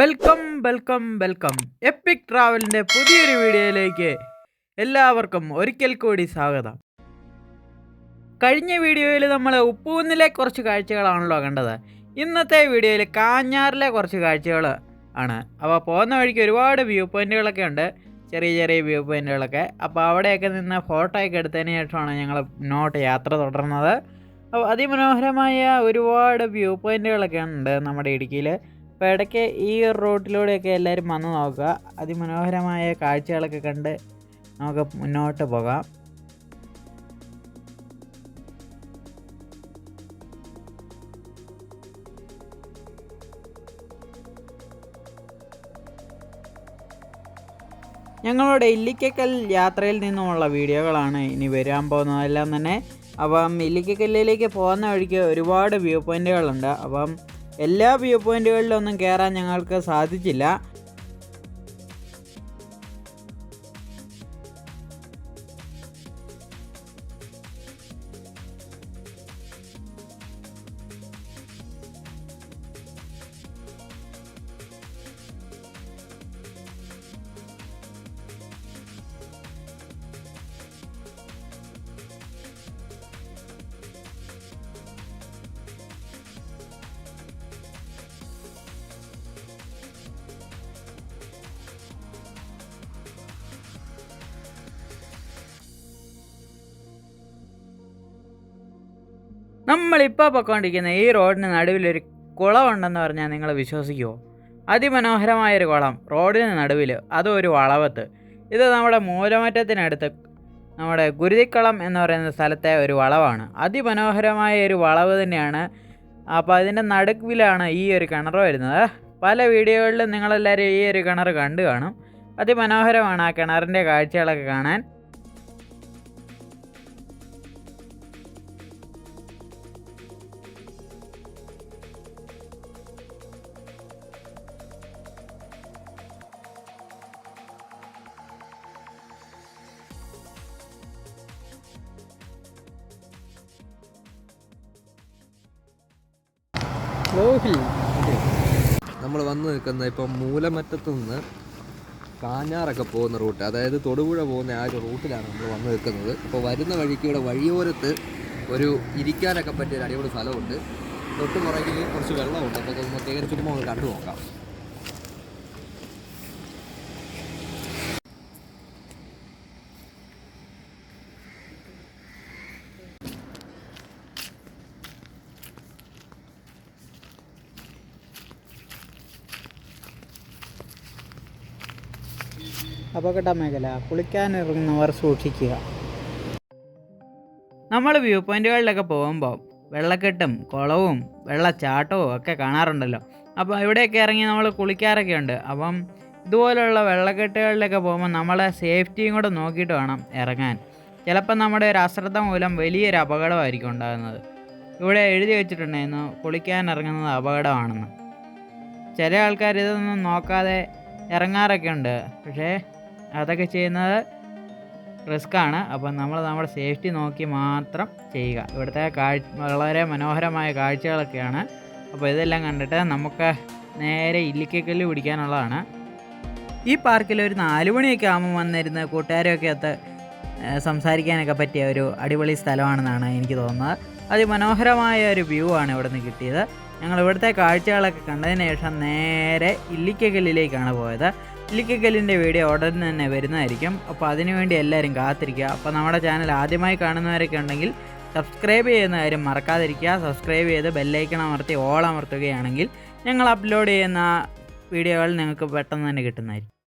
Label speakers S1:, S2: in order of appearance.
S1: Welcome welcome welcome epic ട്രാവലിന്റെ പുതിയൊരു വീഡിയോയിലേക്ക് എല്ലാവർക്കും ഒരിക്കൽ കൂടി സ്വാഗതം. കഴിഞ്ഞ വീഡിയോയിൽ നമ്മൾ ഉപ്പൂന്നിലെ കുറച്ച് കാഴ്ചകളാണല്ലോ കണ്ടത്. ഇന്നത്തെ വീഡിയോയിൽ കാഞ്ഞാറിലെ കുറച്ച് കാഴ്ചകൾ ആണ്. അപ്പോൾ പോകുന്ന വഴിക്ക് ഒരുപാട് വ്യൂ പോയിന്റുകളൊക്കെ ഉണ്ട്. ചെറിയ ചെറിയ വ്യൂ പോയിന്റുകളൊക്കെ അപ്പോൾ അവിടെയൊക്കെ നിന്ന് ഫോട്ടോ ഒക്കെ എടുത്തതിന് ശേഷമാണ് ഞങ്ങൾ മുന്നോട്ട് യാത്ര തുടർന്നത്. അപ്പോൾ അതിമനോഹരമായ ഒരുപാട് വ്യൂ പോയിന്റുകളൊക്കെ ഉണ്ട് നമ്മുടെ ഇടുക്കിയിൽ. അപ്പോൾ ഇടയ്ക്ക് ഈ റൂട്ടിലൂടെയൊക്കെ എല്ലാവരും വന്ന് നോക്കുക. അതിമനോഹരമായ കാഴ്ചകളൊക്കെ കണ്ട് നമുക്ക് മുന്നോട്ട് പോകാം. ഞങ്ങളുടെ ഇല്ലിക്കക്കൽ യാത്രയിൽ നിന്നുമുള്ള വീഡിയോകളാണ് ഇനി വരാൻ പോകുന്നതെല്ലാം തന്നെ. അപ്പം ഇല്ലിക്കക്കല്ലിലേക്ക് പോകുന്ന വഴിക്ക് ഒരുപാട് വ്യൂ പോയിന്റുകളുണ്ട് അപ്പം എല്ലാ വ്യൂ പോയിന്റുകളിലൊന്നും കയറാൻ ഞങ്ങൾക്ക് സാധിച്ചില്ല. നമ്മളിപ്പോൾ പൊയ്ക്കൊണ്ടിരിക്കുന്ന ഈ റോഡിന് നടുവിലൊരു കുളമുണ്ടെന്ന് പറഞ്ഞാൽ നിങ്ങൾ വിശ്വസിക്കുമോ അതിമനോഹരമായൊരു കുളം റോഡിന് നടുവിൽ അതും ഒരു വളവത്ത്. ഇത് നമ്മുടെ മൂലമറ്റത്തിനടുത്ത് നമ്മുടെ ഗുരുതിക്കളം എന്ന് പറയുന്ന സ്ഥലത്തെ ഒരു വളവാണ്. അതിമനോഹരമായ ഒരു വളവ് തന്നെയാണ്. അപ്പോൾ അതിന്റെ നടുവിലാണ് ഈ ഒരു കിണർ വരുന്നത്. പല വീഡിയോകളിലും നിങ്ങളെല്ലാവരും ഈ ഒരു കിണർ കണ്ടു കാണും. അതിമനോഹരമാണ് ആ കിണറിന്റെ കാഴ്ചകളൊക്കെ കാണാൻ.
S2: നമ്മൾ വന്ന് നിൽക്കുന്ന ഇപ്പം മൂലമറ്റത്തു നിന്ന് കാഞ്ഞാറൊക്കെ പോകുന്ന റൂട്ട് അതായത് തൊടുപുഴ പോകുന്ന ആ ഒരു റൂട്ടിലാണ് നമ്മൾ വന്ന് നിൽക്കുന്നത്. അപ്പോൾ വരുന്ന വഴിക്ക് ഇവിടെ വഴിയോരത്ത് ഒരു ഇരിക്കാനൊക്കെ പറ്റിയ ഒരു അടിപൊളി സ്ഥലമുണ്ട്. തൊട്ട് പുറകിൽ കുറച്ച് വെള്ളമുണ്ട്. അപ്പോൾ കയറി ചുമ്മാ ഒന്ന് കണ്ടു നോക്കാം.
S1: അപകട മേഖല കുളിക്കാനിറങ്ങുന്നവർ സൂക്ഷിക്കുക. നമ്മൾ വ്യൂ പോയിന്റുകളിലൊക്കെ പോകുമ്പോൾ വെള്ളക്കെട്ടും കുളവും വെള്ളച്ചാട്ടവും ഒക്കെ കാണാറുണ്ടല്ലോ. അപ്പോൾ ഇവിടെയൊക്കെ ഇറങ്ങി നമ്മൾ കുളിക്കാറൊക്കെ ഉണ്ട്. അപ്പം ഇതുപോലുള്ള വെള്ളക്കെട്ടുകളിലൊക്കെ പോകുമ്പോൾ നമ്മളെ സേഫ്റ്റിയും കൂടെ നോക്കിയിട്ട് വേണം ഇറങ്ങാൻ. ചിലപ്പോൾ നമ്മുടെ ഒരു അശ്രദ്ധ മൂലം വലിയൊരു അപകടമായിരിക്കും ഉണ്ടാകുന്നത്. ഇവിടെ എഴുതി വെച്ചിട്ടുണ്ടായിരുന്നു കുളിക്കാൻ ഇറങ്ങുന്നത് അപകടമാണെന്ന്. ചില ആൾക്കാർ ഇതൊന്നും നോക്കാതെ ഇറങ്ങാറൊക്കെ ഉണ്ട്. പക്ഷേ അതൊക്കെ ചെയ്യുന്നത് ആണ് അപ്പം നമ്മൾ നമ്മുടെ സേഫ്റ്റി നോക്കി മാത്രം ചെയ്യുക. ഇവിടുത്തെ കാഴ്ച വളരെ മനോഹരമായ കാഴ്ചകളൊക്കെയാണ്. അപ്പോൾ ഇതെല്ലാം കണ്ടിട്ട് നമുക്ക് നേരെ ഇല്ലിക്കക്കല്ല് പിടിക്കാനുള്ളതാണ്. ഈ പാർക്കിൽ ഒരു നാലു മണിയൊക്കെ ആകുമ്പോൾ വന്നിരുന്ന് കൂട്ടുകാരൊക്കെ അത്ത് സംസാരിക്കാനൊക്കെ പറ്റിയ ഒരു അടിപൊളി സ്ഥലമാണെന്നാണ് എനിക്ക് തോന്നുന്നത്. അതിമനോഹരമായ ഒരു വ്യൂ ആണ് ഇവിടെ നിന്ന് കിട്ടിയത്. ഞങ്ങൾ ഇവിടുത്തെ കാഴ്ചകളൊക്കെ കണ്ടതിന് ശേഷം നേരെ ഇല്ലിക്കക്കല്ലിലേക്കാണ് പോയത്. ഇല്ലിക്കക്കല്ലിന്റെ വീഡിയോ ഉടൻ തന്നെ വരുന്നതായിരിക്കും. അപ്പോൾ അതിനുവേണ്ടി എല്ലാവരും കാത്തിരിക്കുക. അപ്പോൾ നമ്മുടെ ചാനൽ ആദ്യമായി കാണുന്നവരൊക്കെ ഉണ്ടെങ്കിൽ സബ്സ്ക്രൈബ് ചെയ്യുന്ന കാര്യം മറക്കാതിരിക്കുക. സബ്സ്ക്രൈബ് ചെയ്ത് ബെല്ലൈക്കൺ അമർത്തി ഓൾ അമർത്തുകയാണെങ്കിൽ ഞങ്ങൾ അപ്ലോഡ് ചെയ്യുന്ന വീഡിയോകൾ നിങ്ങൾക്ക് പെട്ടെന്ന് തന്നെ കിട്ടുന്നതായിരിക്കും.